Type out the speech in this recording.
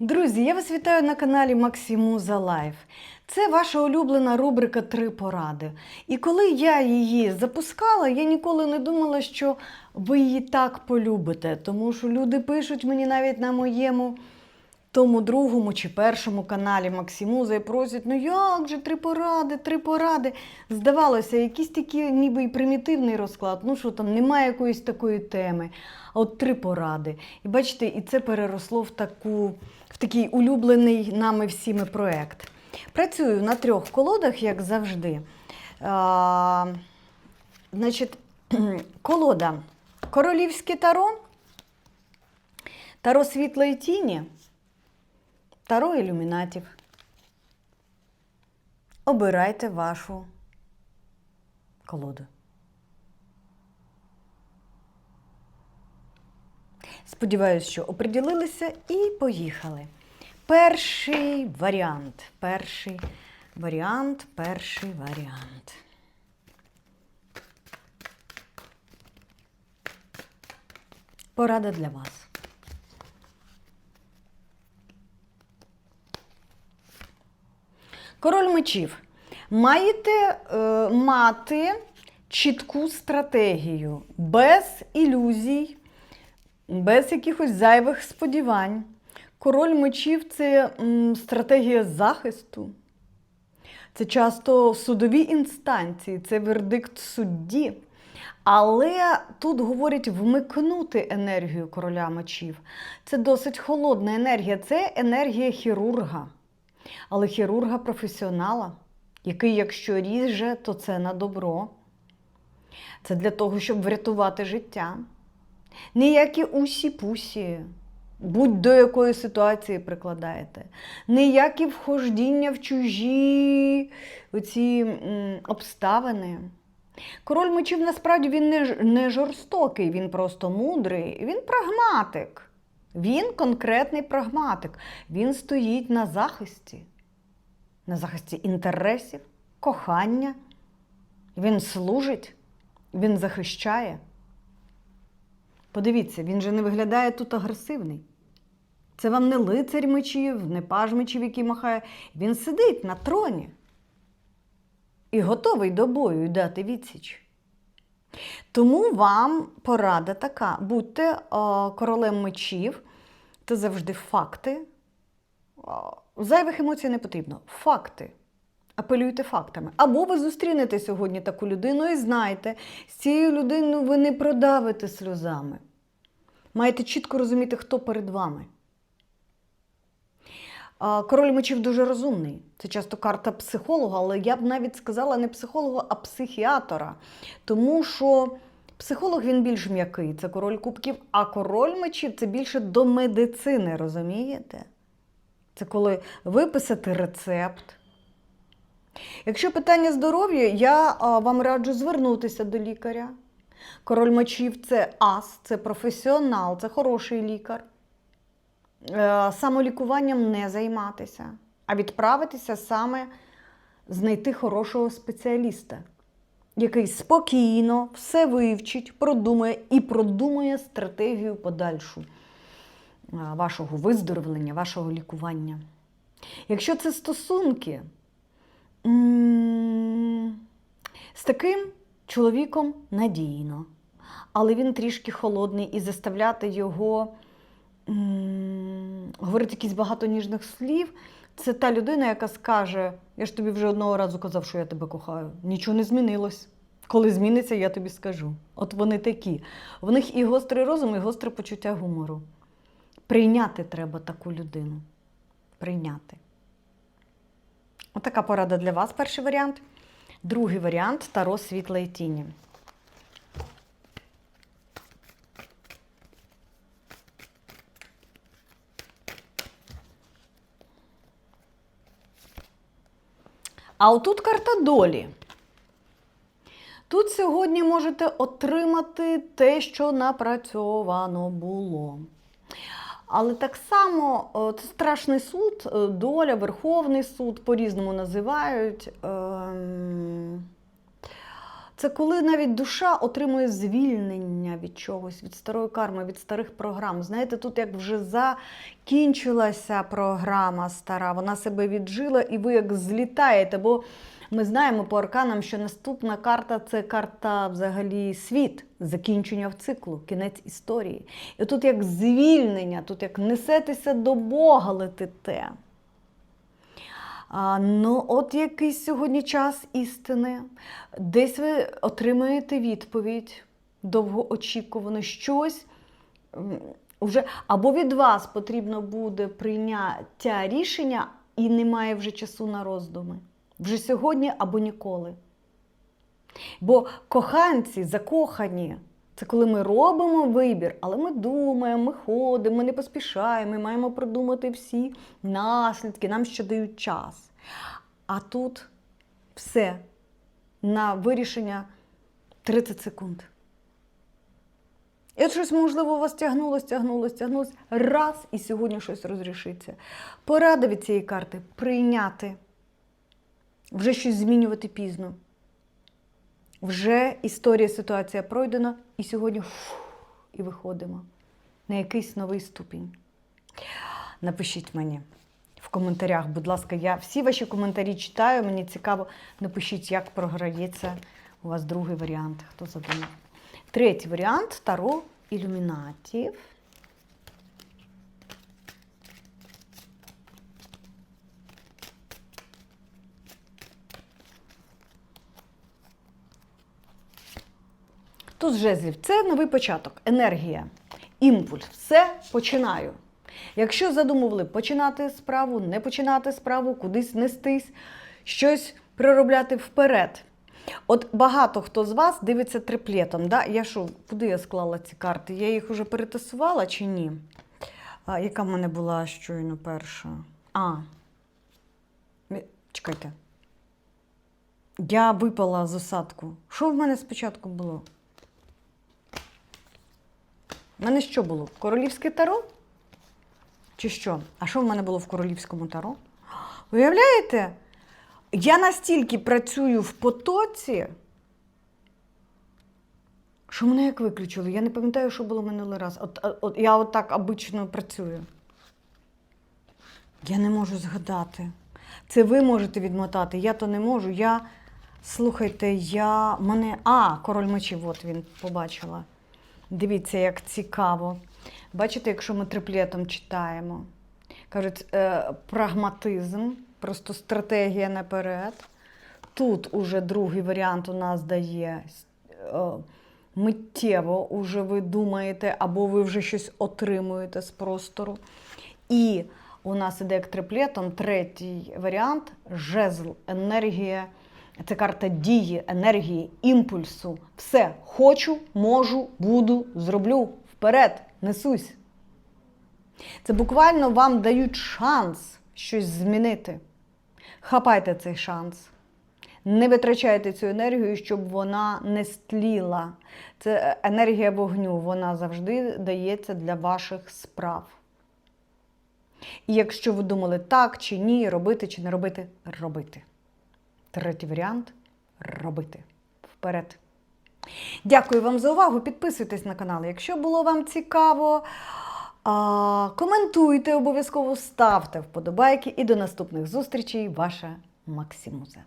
Друзі, я вас вітаю на каналі Максимуза Лайф. Це ваша улюблена рубрика Три поради. І коли я її запускала, я ніколи не думала, що ви її так полюбите. Тому що люди пишуть мені навіть на моєму тому другому чи першому каналі Максимуза і просять, ну як же три поради, три поради. Здавалося, якийсь такий ніби і примітивний розклад. Ну що там, немає якоїсь такої теми. А от три поради. І бачите, і це переросло в таку, в такий улюблений нами всіми проект. Працюю на трьох колодах, як завжди. А, значить, колода Королівське таро, таро світлої тіні, таро ілюмінатів. Обирайте вашу колоду. Сподіваюсь, що оприділилися і поїхали. Перший варіант. Перший варіант, перший варіант. Порада для вас. Король мечів. Маєте е, мати чітку стратегію, без ілюзій, без якихось зайвих сподівань. Король мечів це м, стратегія захисту. Це часто судові інстанції, це вердикт судді. Але тут говорять вмикнути енергію короля мечів. Це досить холодна енергія, це енергія хірурга. Але хірурга професіонала, який, якщо ріже, то це на добро. Це для того, щоб врятувати життя. Ніякі усі-пусі, будь-до якої ситуації прикладаєте. Ніякі вхождіння в чужі оці обставини. Король мечів насправді він не жорстокий, він просто мудрий, він прагматик. Він конкретний прагматик. Він стоїть на захисті, на захисті інтересів, кохання. Він служить, він захищає. Подивіться, він же не виглядає тут агресивний. Це вам не лицарь мечів, не паж мечів, який махає. Він сидить на троні і готовий до бою дати відсіч. Тому вам порада така: будьте е, королем мечів, це завжди факти. Е, Зайвих емоцій не потрібно. Факти. Апелюйте фактами. Або ви зустрінете сьогодні таку людину і знаєте, з цією людиною ви не продавите сльозами. Маєте чітко розуміти, хто перед вами. Король мечів дуже розумний. Це часто карта психолога, але я б навіть сказала не психолога, а психіатора. Тому що психолог він більш м'який, це король кубків, а король мечів це більше до медицини, розумієте? Це коли виписати рецепт. Якщо питання здоров'я, я вам раджу звернутися до лікаря. Король мечів це ас, це професіонал, це хороший лікар. Е, самолікуванням не займатися, а відправитися саме знайти хорошого спеціаліста, який спокійно все вивчить, продумає і продумує стратегію подальшу е, вашого виздоровлення, вашого лікування. Якщо це стосунки, з таким чоловіком надійно, але він трішки холодний і заставляти його м, говорити якісь багато ніжних слів. Це та людина, яка скаже: я ж тобі вже одного разу казав, що я тебе кохаю. Нічого не змінилось. Коли зміниться, я тобі скажу. От вони такі. В них і гострий розум, і гостре почуття гумору. Прийняти треба таку людину. Прийняти. Отака порада для вас, перший варіант. Другий варіант таро світла і тіні. А отут карта долі. Тут сьогодні можете отримати те, що напрацьовано було. Але так само е, це страшний суд, е, доля, Верховний суд по-різному називають. Це коли навіть душа отримує звільнення від чогось, від старої карми, від старих програм. Знаєте, тут як вже закінчилася програма стара, вона себе віджила, і ви як злітаєте. Бо ми знаємо по арканам, що наступна карта це карта взагалі світ, закінчення в циклу, кінець історії. І тут як звільнення, тут як несетеся до Бога летите. А, ну, от якийсь сьогодні час істини. Десь ви отримаєте відповідь довгоочікувану, щось уже або від вас потрібно буде прийняття рішення, і немає вже часу на роздуми. Вже сьогодні або ніколи. Бо коханці, закохані, це коли ми робимо вибір, але ми думаємо, ми ходимо, ми не поспішаємо, ми маємо продумати всі наслідки, нам ще дають час. А тут все на вирішення 30 секунд. І от щось, можливо, у вас тягнулось, тягнулось, тягнулось. Раз, і сьогодні щось розрішиться. Порада від цієї карти прийняти. Вже щось змінювати пізно. Вже історія, ситуація пройдена, і сьогодні фух, і виходимо на якийсь новий ступінь. Напишіть мені в коментарях, будь ласка, я всі ваші коментарі читаю. Мені цікаво, напишіть, як програється у вас другий варіант, хто задумав. Третій варіант Таро ілюмінатів. Тут жезлів це новий початок, енергія, імпульс. Все починаю. Якщо задумували починати справу, не починати справу, кудись нестись, щось проробляти вперед. От багато хто з вас дивиться триплетом. Да? Я що, куди я склала ці карти? Я їх вже перетасувала чи ні? А, яка в мене була щойно перша? А. Чекайте. Я випала з осадку. Що в мене спочатку було? У мене що було? Королівське таро? Чи що? А що в мене було в королівському таро? Уявляєте? Я настільки працюю в потоці, що мене як виключили. Я не пам'ятаю, що було минулий раз. От, от, я отак обично працюю. Я не можу згадати. Це ви можете відмотати, я то не можу. Я, слухайте, я мене. А, король мечів, от він побачила. Дивіться, як цікаво. Бачите, якщо ми триплетом читаємо. Кажуть, е, прагматизм, просто стратегія наперед. Тут уже другий варіант у нас дає е, миттєво, уже ви думаєте, або ви вже щось отримуєте з простору. І у нас іде як триплетом третій варіант жезл, енергія. Це карта дії, енергії, імпульсу. Все хочу, можу, буду, зроблю. Вперед, несусь. Це буквально вам дають шанс щось змінити. Хапайте цей шанс. Не витрачайте цю енергію, щоб вона не стліла. Це е, енергія вогню, вона завжди дається для ваших справ. І якщо ви думали так чи ні, робити чи не робити, робити. Третій варіант робити. Вперед. Дякую вам за увагу. Підписуйтесь на канал, якщо було вам цікаво. Коментуйте обов'язково, ставте вподобайки і до наступних зустрічей. Ваша Максимуза.